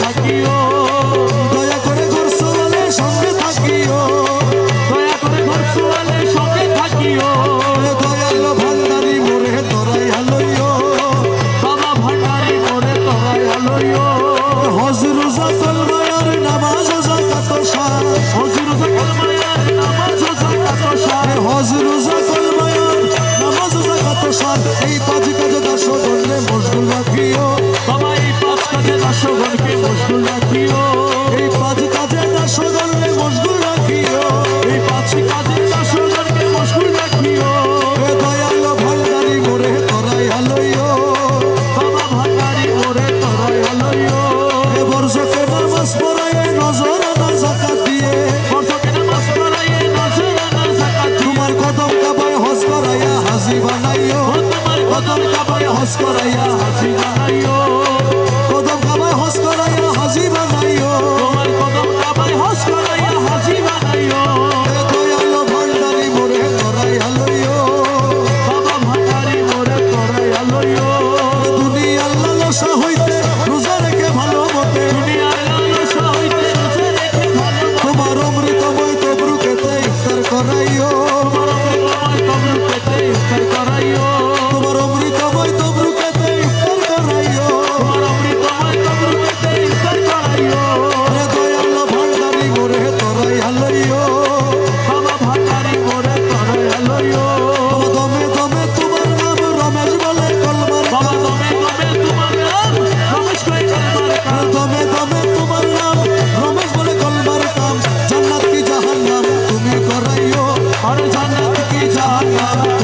থাকিও। দয়া করে ঘর চলালে সঙ্গে থাকিও। দয়া করে ঘর চলালে সঙ্গে থাকিও। দয়াল ভান্ডারি মোরে তরাই আলইও বাবা ভান্ডারি মোরে তরাই আলইও হজরু জাতল মায়ার নামাজ জাকাত সার। হজরু জাতল মায়ার নামাজ জাকাত সার। হজরু জাতল মায়ার নামাজ জাকাত সার। এই পাঁচ কাজে দাস গণ্যে মশগুল রাখিও। বাবা এই পাঁচ কাজে দাস কদম কাবায় হস করাইয়া। হাসি Allah